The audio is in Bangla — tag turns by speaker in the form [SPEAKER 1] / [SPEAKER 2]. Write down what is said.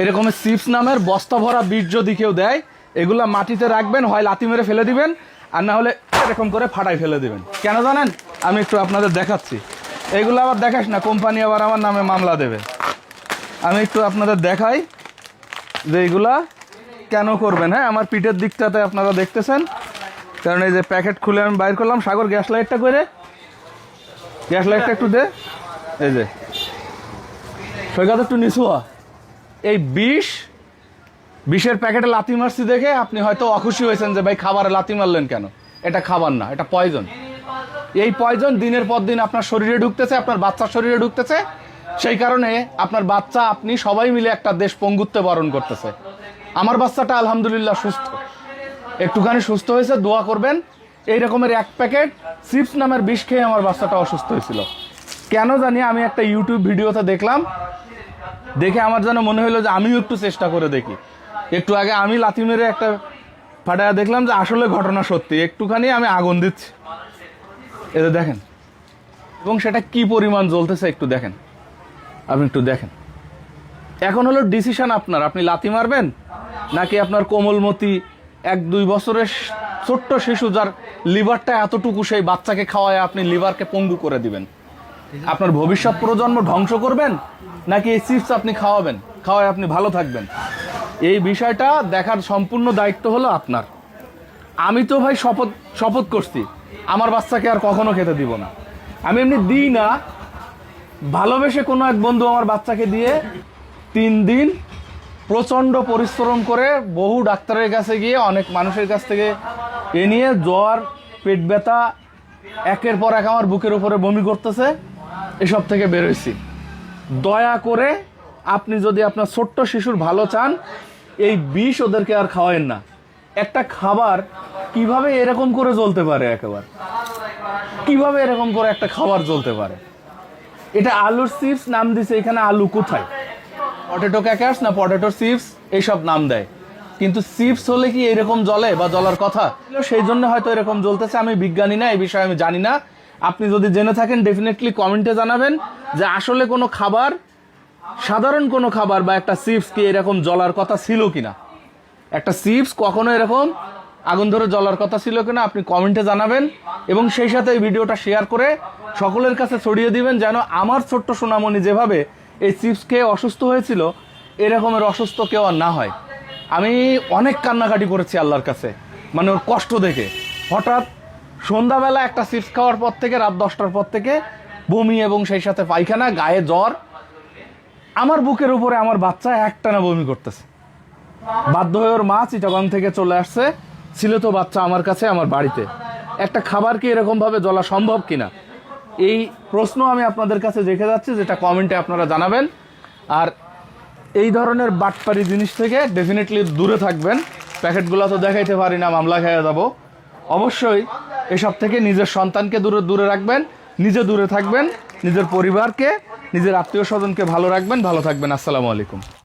[SPEAKER 1] এরকমের চিপস নামের বস্তা ভরা বীজ যদি কেউ দেয়, এগুলা মাটিতে রাখবেন, হয় লাতি মেরে ফেলে দিবেন, আর না হলে এরকম করে ফাটাই ফেলে দিবেন। কেন জানেন? আমি একটু আপনাদের দেখাচ্ছি। এগুলো আবার দেখাস না, কোম্পানি আবার আমার নামে মামলা দেবে। আমি একটু আপনাদের দেখাই যে এইগুলা কেন করবেন। হ্যাঁ আমার পিঠের দিকটাতে আপনারা দেখতেছেন। কারণ এই যে প্যাকেট খুলে আমি বাইর করলাম, সাগর, গ্যাস লাইটটা করে গ্যাস লাইটটা একটু দে। এই যে। সৈকত একটু নিচু। এই বিষ, বিষের প্যাকেটে লাথি মারছি দেখে আপনি হয়তো অখুশি হয়েছেন যে, ভাই, খাবারে লাথি মারলেন কেন? এটা খাবার না, এটা পয়জন এই পয়জন দিনের পর দিন আপনার শরীরে ঢুকতেছে, আপনার বাচ্চার শরীরে ঢুকতেছে। সেই কারণে আপনার বাচ্চা, আপনি সবাই মিলে একটা দেশ পঙ্গুত্বে বরণ করতেছে। আমার বাচ্চাটা আলহামদুলিল্লাহ সুস্থ। একটুখানি সুস্থ হয়েছে, দোয়া করবেন। এই রকমের এক প্যাকেট চিপস নামের বিষ খেয়ে আমার বাচ্চাটা অসুস্থ হয়েছিল। কেন জানি আমি একটা ইউটিউব ভিডিওতে দেখলাম দেখে আমার যেন মনে হলো যে আমিও একটু চেষ্টা করে দেখি। একটু আগে আমি লাথি মেরে একটা ফাটায় দেখলাম যে আসলে ঘটনা সত্যি, একটুখানি আমি আগুন দিচ্ছি। এতে দেখেন, এবং সেটা কি পরিমাণ জ্বলতেছে একটু দেখেন। আপনি একটু দেখেন। এখন হলো ডিসিশন আপনার, আপনি লাথি মারবেন নাকি আপনার কোমলমতি এক দুই বছরের ছোট্ট শিশু যার লিভারটা এতটুকু সেই বাচ্চাকে খাওয়ায় আপনি লিভারকে পঙ্গু করে দিবেন? আপনার ভবিষ্যৎ প্রজন্ম ধ্বংস করবেন, নাকি এই চিপস আপনি খাওয়াবেন? খাওয়ায় আপনি ভালো থাকবেন। এই বিষয়টা দেখার সম্পূর্ণ দায়িত্ব হলো আপনার। আমি তো ভাই শপথ শপথ করছি, আমার বাচ্চাকে আর কখনো খেতে দিব না। আমি এমনি দিই না। ভালোবেসে কোনো এক বন্ধু আমার বাচ্চাকে দিয়ে তিন দিন প্রচণ্ড পরিশ্রম করে বহু ডাক্তারের কাছে গিয়ে, অনেক মানুষের কাছ থেকে এ নিয়ে জ্বর, পেট ব্যথা, একের পর এক আমার বুকের উপরে বমি করতেছে। এসব থেকে বেরোইছি দয়া করে আপনি যদি আপনার ছোট্ট শিশুর ভালো চান, এই বিষ ওদেরকে আর খাওয়ায়েন না। একটা খাবার কীভাবে এরকম করে জ্বলতে পারে একেবারে? কীভাবে এরকম করে একটা খাবার জ্বলতে পারে? এটা আলুর চিপস নাম দিছে এখানে আলু কোথায়? পটেটো ক্যাকার্স না পটেটো চিপস এইসব নাম দেয়। কিন্তু চিপস হলে কি এরকম জ্বলে বা জ্বলার কথা? সেই জন্য হয়তো এরকম জ্বলতেছে, আমি বিজ্ঞানী না, এই বিষয়ে আমি জানি না। আপনি যদি জেনে থাকেন ডেফিনেটলি কমেন্টে জানাবেন যে আসলে কোনো খাবার, সাধারণ কোনো খাবার বা একটা চিপস কি এরকম জলার কথা ছিল কিনা? একটা চিপস কখনো এরকম আগুন ধরে জ্বলার কথা ছিল কিনা, আপনি কমেন্টে জানাবেন এবং সেই সাথে এই ভিডিওটা শেয়ার করে সকলের কাছে ছড়িয়ে দিবেন যেন আমার ছোট্ট সোনামণি যেভাবে এই চিপস খেয়ে অসুস্থ হয়েছিল, এরকমের অসুস্থ কেউ আর না হয়। আমি অনেক কান্নাকাটি করেছি আল্লাহর কাছে মানে ওর কষ্ট দেখে। হঠাৎ সন্ধ্যাবেলা একটা চিপস খাওয়ার পর থেকে, রাত দশটার পর থেকে বমি এবং সেই সাথে পায়খানা, গায়ে জ্বর। আমার বুকের উপরে আমার বাচ্চা একটানা বমি করতেছে। বাধ্য হয়ে ওর মা চিটাগাং থেকে চলে আসছে। ছিল তো বাচ্চা আমার কাছে, আমার বাড়িতে। একটা খাবার কি এরকম ভাবে জ্বলা সম্ভব কিনা? এই প্রশ্ন আমি আপনাদের কাছে রেখে যাচ্ছি, যেটা কমেন্টে আপনারা জানাবেন। আর এই ধরনের বাটপারি জিনিস থেকে ডেফিনেটলি দূরে থাকবেন। প্যাকেটগুলো তো দেখাইতে পারি না, মামলা খেয়ে যাব। অবশ্যই এসব থেকে নিজের সন্তানকে দূরে দূরে রাখবেন, নিজে দূরে থাকবেন, নিজের পরিবারকে, নিজের আত্মীয় স্বজনকে ভালো রাখবেন, ভালো থাকবেন। আসসালামু আলাইকুম।